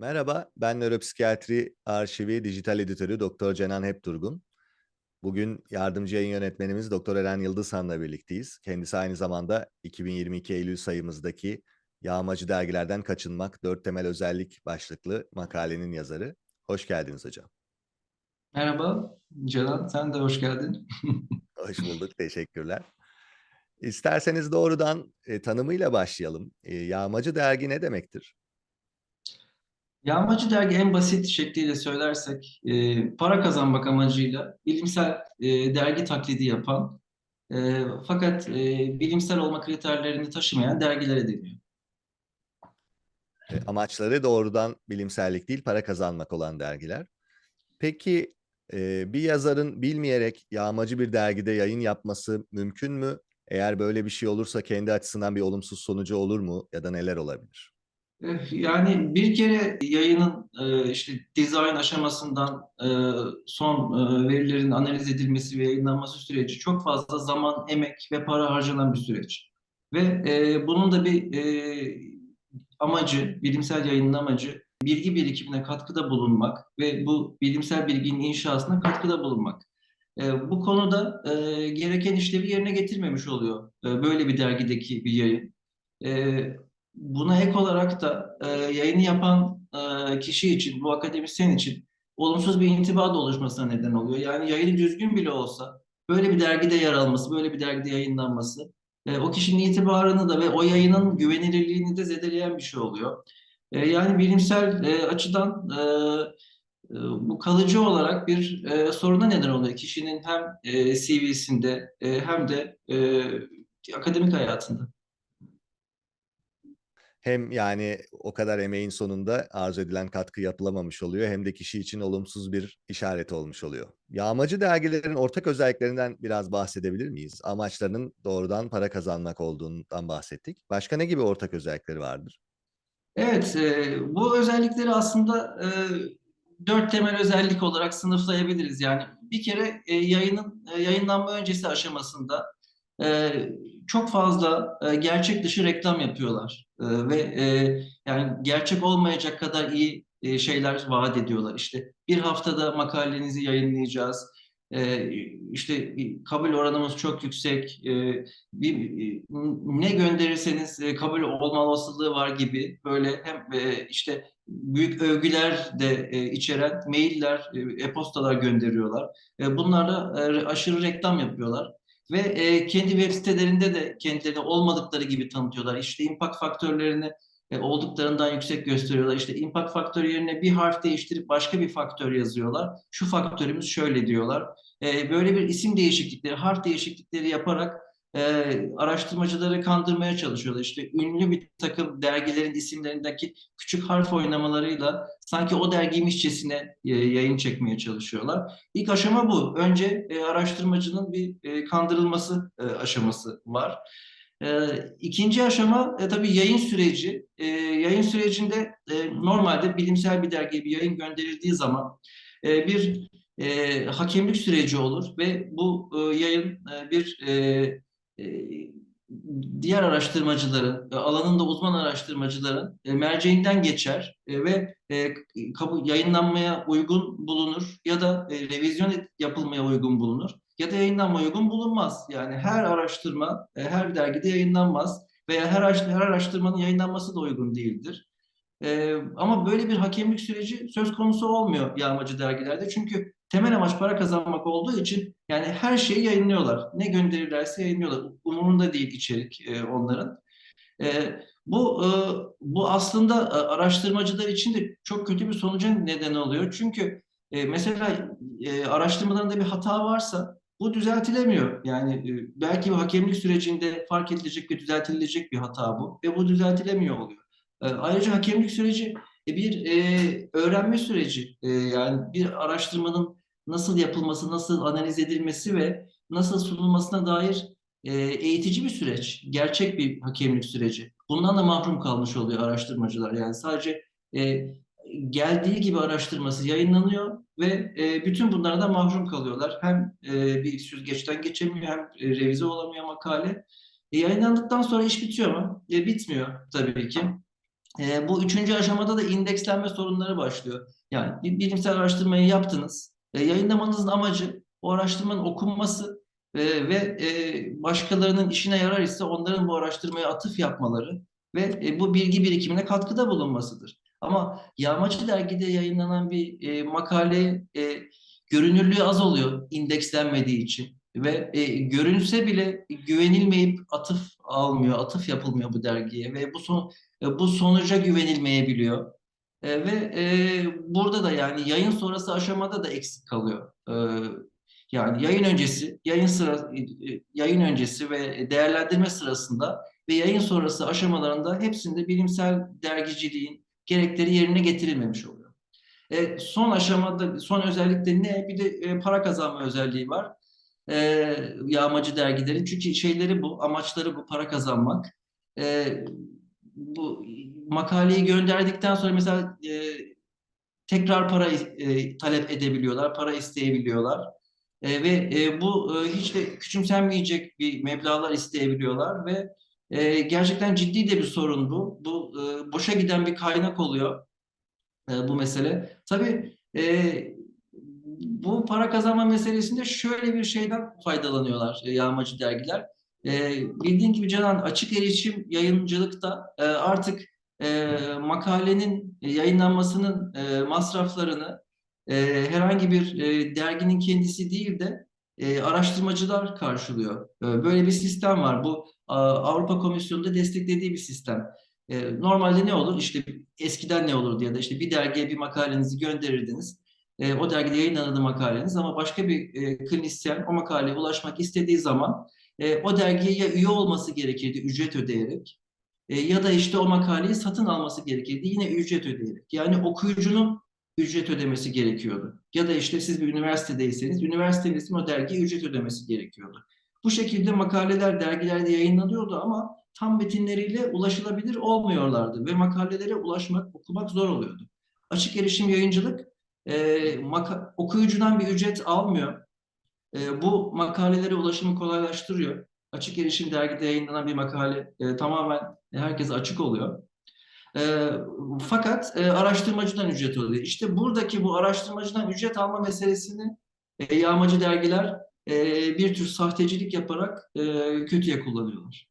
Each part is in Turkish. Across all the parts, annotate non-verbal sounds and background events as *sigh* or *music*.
Merhaba, ben Nöropsikiyatri Arşivi Dijital Editörü Doktor Cenan Hepturgun. Bugün yardımcı yayın yönetmenimiz Doktor Eren Yıldızhan'la birlikteyiz. Kendisi aynı zamanda 2022 Eylül sayımızdaki Yağmacı Dergilerden Kaçınmak Dört Temel Özellik başlıklı makalenin yazarı. Hoş geldiniz hocam. Merhaba Canan, sen de hoş geldin. *laughs* Hoş bulduk, teşekkürler. İsterseniz doğrudan e, tanımıyla başlayalım. E, Yağmacı Dergi ne demektir? Yağmacı dergi en basit şekliyle söylersek e, para kazanmak amacıyla bilimsel e, dergi taklidi yapan e, fakat e, bilimsel olma kriterlerini taşımayan dergilere deniyor. E, amaçları doğrudan bilimsellik değil, para kazanmak olan dergiler. Peki e, bir yazarın bilmeyerek yağmacı bir dergide yayın yapması mümkün mü? Eğer böyle bir şey olursa kendi açısından bir olumsuz sonucu olur mu ya da neler olabilir? Eh, Yani bir kere yayının e, işte dizayn aşamasından e, son verilerin analiz edilmesi ve yayınlanması süreci çok fazla zaman, emek ve para harcanan bir süreç. Ve bunun da bir amacı, bilimsel yayının amacı bilgi birikimine katkıda bulunmak ve bu bilimsel bilginin inşasına katkıda bulunmak. Bu konuda gereken işlevi yerine getirmemiş oluyor böyle bir dergideki bir yayın. Buna ek olarak da e, yayını yapan e, kişi için, bu akademisyen için olumsuz bir intiba da oluşmasına neden oluyor. Yani yayını düzgün bile olsa böyle bir dergide yer alması, böyle bir dergide yayınlanması e, o kişinin itibarını da ve o yayının güvenilirliğini de zedeleyen bir şey oluyor. E, yani bilimsel e, açıdan e, e, bu kalıcı olarak bir e, soruna neden oluyor. Kişinin hem e, CV'sinde e, hem de e, akademik hayatında. Hem yani o kadar emeğin sonunda arzu edilen katkı yapılamamış oluyor hem de kişi için olumsuz bir işaret olmuş oluyor. Yağmacı dergilerin ortak özelliklerinden biraz bahsedebilir miyiz? Amaçlarının doğrudan para kazanmak olduğundan bahsettik. Başka ne gibi ortak özellikleri vardır? Evet, e, bu özellikleri aslında e, dört temel özellik olarak sınıflayabiliriz. Yani bir kere e, yayının e, yayınlanma öncesi aşamasında e, çok fazla e, gerçek dışı reklam yapıyorlar ve e, yani gerçek olmayacak kadar iyi e, şeyler vaat ediyorlar. İşte bir haftada makalenizi yayınlayacağız. E, işte kabul oranımız çok yüksek. E, bir, ne gönderirseniz e, kabul olma olasılığı var gibi böyle hem e, işte büyük övgüler de e, içeren mailler, e, e-postalar gönderiyorlar. E, bunlarla e, aşırı reklam yapıyorlar. Ve e, kendi web sitelerinde de kendilerini olmadıkları gibi tanıtıyorlar. İşte impact faktörlerini e, olduklarından yüksek gösteriyorlar. İşte impact faktörü yerine bir harf değiştirip başka bir faktör yazıyorlar. Şu faktörümüz şöyle diyorlar. E, böyle bir isim değişiklikleri, harf değişiklikleri yaparak e, araştırmacıları kandırmaya çalışıyorlar. İşte ünlü bir takım dergilerin isimlerindeki küçük harf oynamalarıyla sanki o dergiymişçesine e, yayın çekmeye çalışıyorlar. İlk aşama bu. Önce e, araştırmacının bir e, kandırılması e, aşaması var. E, ikinci aşama e, tabii yayın süreci. E, yayın sürecinde e, normalde bilimsel bir dergiye bir yayın gönderildiği zaman e, bir e, hakemlik süreci olur ve bu e, yayın e, bir e, diğer araştırmacıların, e, alanında uzman araştırmacıların e, merceğinden geçer e, ve e, yayınlanmaya uygun bulunur ya da e, revizyon yapılmaya uygun bulunur ya da yayınlanmaya uygun bulunmaz. Yani her araştırma e, her dergide yayınlanmaz veya her, her araştırmanın yayınlanması da uygun değildir. E, ama böyle bir hakemlik süreci söz konusu olmuyor yağmacı dergilerde. Çünkü temel amaç para kazanmak olduğu için yani her şeyi yayınlıyorlar. Ne gönderirlerse yayınlıyorlar. Umurunda değil içerik e, onların. E, bu e, bu aslında e, araştırmacılar için de çok kötü bir sonuca neden oluyor. Çünkü e, mesela e, araştırmalarında bir hata varsa bu düzeltilemiyor. Yani e, belki hakemlik sürecinde fark edilecek ve düzeltilecek bir hata bu ve bu düzeltilemiyor oluyor. E, ayrıca hakemlik süreci e, bir e, öğrenme süreci. E, yani bir araştırmanın nasıl yapılması, nasıl analiz edilmesi ve nasıl sunulmasına dair e, eğitici bir süreç. Gerçek bir hakemlik süreci. Bundan da mahrum kalmış oluyor araştırmacılar. Yani sadece e, geldiği gibi araştırması yayınlanıyor ve e, bütün bunlardan mahrum kalıyorlar. Hem e, bir süzgeçten geçemiyor hem e, revize olamıyor makale. E, yayınlandıktan sonra iş bitiyor mu? E, bitmiyor tabii ki. E, bu üçüncü aşamada da indekslenme sorunları başlıyor. Yani bir bilimsel araştırmayı yaptınız. E, yayınlamanızın amacı o araştırmanın okunması e, ve e, başkalarının işine yarar ise onların bu araştırmaya atıf yapmaları ve e, bu bilgi birikimine katkıda bulunmasıdır. Ama Yağmacı Dergi'de yayınlanan bir e, makale e, görünürlüğü az oluyor indekslenmediği için ve e, görünse bile güvenilmeyip atıf almıyor, atıf yapılmıyor bu dergiye ve bu son e, bu sonuca güvenilmeyebiliyor. E, ve e, burada da yani yayın sonrası aşamada da eksik kalıyor. E, yani yayın öncesi, yayın sıra, e, yayın öncesi ve değerlendirme sırasında ve yayın sonrası aşamalarında hepsinde bilimsel dergiciliğin gerekleri yerine getirilmemiş oluyor. E, son aşamada, son özellikle ne? Bir de e, para kazanma özelliği var. E, yağmacı dergilerin. Çünkü şeyleri bu, amaçları bu, para kazanmak. E, bu makaleyi gönderdikten sonra mesela e, tekrar para e, talep edebiliyorlar, para isteyebiliyorlar. E, ve e, bu e, hiç de küçümsenmeyecek bir meblağlar isteyebiliyorlar ve e, gerçekten ciddi de bir sorun bu. Bu e, boşa giden bir kaynak oluyor e, bu mesele. Tabii e, bu para kazanma meselesinde şöyle bir şeyden faydalanıyorlar e, yağmacı dergiler. E, bildiğin gibi Canan açık erişim yayıncılıkta e, artık e, makalenin yayınlanmasının e, masraflarını e, herhangi bir e, derginin kendisi değil de e, araştırmacılar karşılıyor. E, böyle bir sistem var. Bu a, Avrupa Komisyonu'nda desteklediği bir sistem. E, normalde ne olur? İşte eskiden ne olurdu ya da işte bir dergiye bir makalenizi gönderirdiniz. E, o dergide yayınlanırdı makaleniz ama başka bir e, klinisyen o makaleye ulaşmak istediği zaman e, o dergiye ya üye olması gerekirdi ücret ödeyerek e, ya da işte o makaleyi satın alması gerekirdi yine ücret ödeyerek. Yani okuyucunun ücret ödemesi gerekiyordu. Ya da işte siz bir üniversitedeyseniz üniversitenizin o dergiye ücret ödemesi gerekiyordu. Bu şekilde makaleler dergilerde yayınlanıyordu ama tam metinleriyle ulaşılabilir olmuyorlardı ve makalelere ulaşmak, okumak zor oluyordu. Açık erişim yayıncılık e, okuyucudan bir ücret almıyor. E, bu makalelere ulaşımı kolaylaştırıyor. Açık erişim dergide yayınlanan bir makale e, tamamen herkese açık oluyor. E, fakat e, araştırmacıdan ücret alıyor. İşte buradaki bu araştırmacıdan ücret alma meselesini e, yağmacı dergiler e, bir tür sahtecilik yaparak e, kötüye kullanıyorlar.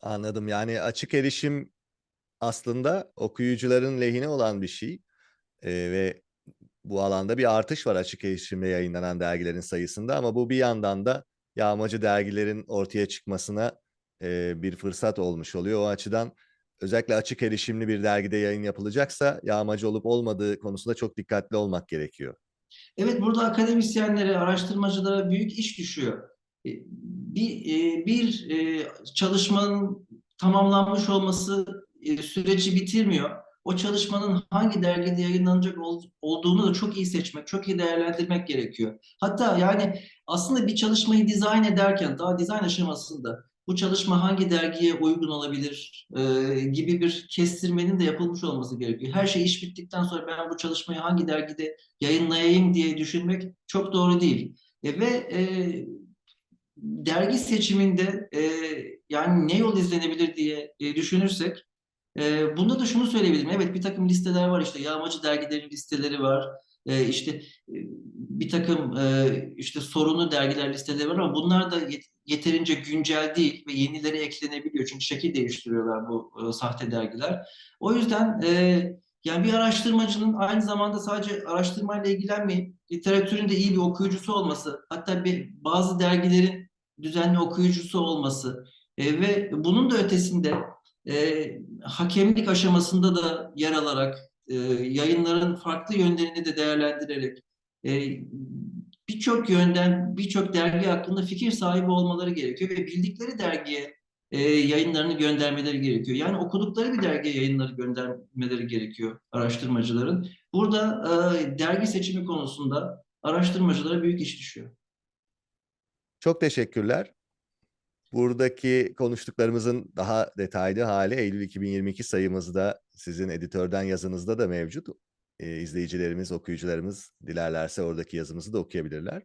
Anladım. Yani açık erişim aslında okuyucuların lehine olan bir şey e, ve bu alanda bir artış var açık erişimde yayınlanan dergilerin sayısında ama bu bir yandan da yağmacı dergilerin ortaya çıkmasına e, bir fırsat olmuş oluyor. O açıdan özellikle açık erişimli bir dergide yayın yapılacaksa yağmacı olup olmadığı konusunda çok dikkatli olmak gerekiyor. Evet burada akademisyenlere, araştırmacılara büyük iş düşüyor. E, bir, e, bir e, çalışmanın tamamlanmış olması süreci bitirmiyor. O çalışmanın hangi dergide yayınlanacak olduğunu da çok iyi seçmek, çok iyi değerlendirmek gerekiyor. Hatta yani aslında bir çalışmayı dizayn ederken, daha dizayn aşamasında bu çalışma hangi dergiye uygun olabilir e, gibi bir kestirmenin de yapılmış olması gerekiyor. Her şey iş bittikten sonra ben bu çalışmayı hangi dergide yayınlayayım diye düşünmek çok doğru değil. E, ve e, dergi seçiminde e, yani ne yol izlenebilir diye e, düşünürsek e, bunda da şunu söyleyebilirim. Evet bir takım listeler var işte yağmacı dergilerin listeleri var. E, işte bir takım e, işte sorunlu dergiler listeleri var ama bunlar da yeterince güncel değil ve yenileri eklenebiliyor. Çünkü şekil değiştiriyorlar bu e, sahte dergiler. O yüzden e, yani bir araştırmacının aynı zamanda sadece araştırmayla ilgilenmeyip literatürün de iyi bir okuyucusu olması, hatta bir bazı dergilerin düzenli okuyucusu olması e, ve bunun da ötesinde e, hakemlik aşamasında da yer alarak, e, yayınların farklı yönlerini de değerlendirerek e, birçok yönden birçok dergi hakkında fikir sahibi olmaları gerekiyor ve bildikleri dergiye e, yayınlarını göndermeleri gerekiyor. Yani okudukları bir dergiye yayınları göndermeleri gerekiyor araştırmacıların. Burada e, dergi seçimi konusunda araştırmacılara büyük iş düşüyor. Çok teşekkürler. Buradaki konuştuklarımızın daha detaylı hali Eylül 2022 sayımızda sizin editörden yazınızda da mevcut. E, izleyicilerimiz, okuyucularımız dilerlerse oradaki yazımızı da okuyabilirler.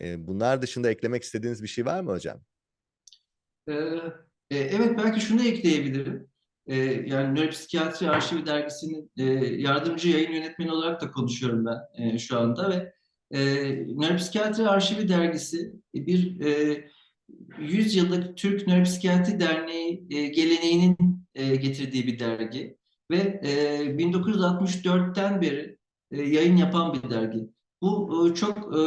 E, bunlar dışında eklemek istediğiniz bir şey var mı hocam? Ee, evet belki şunu ekleyebilirim. e, yani Nöropsikiyatri Arşivi dergisinin e, yardımcı yayın yönetmeni olarak da konuşuyorum ben e, şu anda ve e, Nöropsikiyatri Arşivi dergisi bir e, 100 yıllık Türk Nöropsikiyatri Derneği e, geleneğinin e, getirdiği bir dergi ve e, 1964'ten beri e, yayın yapan bir dergi. Bu e, çok e,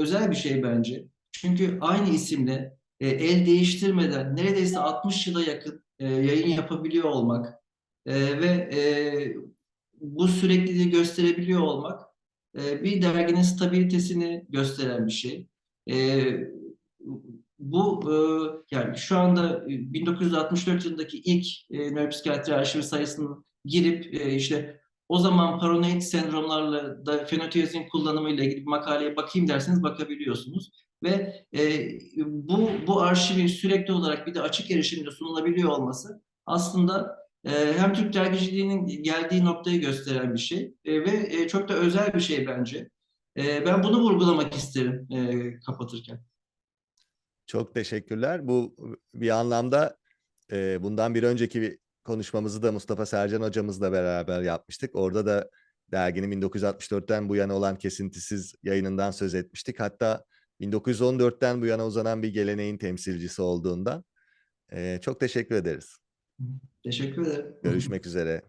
özel bir şey bence. Çünkü aynı isimle e, el değiştirmeden neredeyse 60 yıla yakın e, yayın yapabiliyor olmak e, ve e, bu sürekliliği gösterebiliyor olmak e, bir derginin stabilitesini gösteren bir şey. E, bu e, yani şu anda e, 1964 yılındaki ilk e, nöropsikiyatri arşivi sayısını girip e, işte o zaman paranoid sendromlarla da fenotiyazin kullanımıyla ilgili bir makaleye bakayım derseniz bakabiliyorsunuz. Ve e, bu, bu arşivin sürekli olarak bir de açık erişimde sunulabiliyor olması aslında e, hem Türk dergiciliğinin geldiği noktayı gösteren bir şey e, ve e, çok da özel bir şey bence. E, ben bunu vurgulamak isterim e, kapatırken. Çok teşekkürler. Bu bir anlamda e, bundan bir önceki bir konuşmamızı da Mustafa Sercan hocamızla beraber yapmıştık. Orada da derginin 1964'ten bu yana olan kesintisiz yayınından söz etmiştik. Hatta 1914'ten bu yana uzanan bir geleneğin temsilcisi olduğundan. E, çok teşekkür ederiz. Teşekkür ederim. Görüşmek üzere.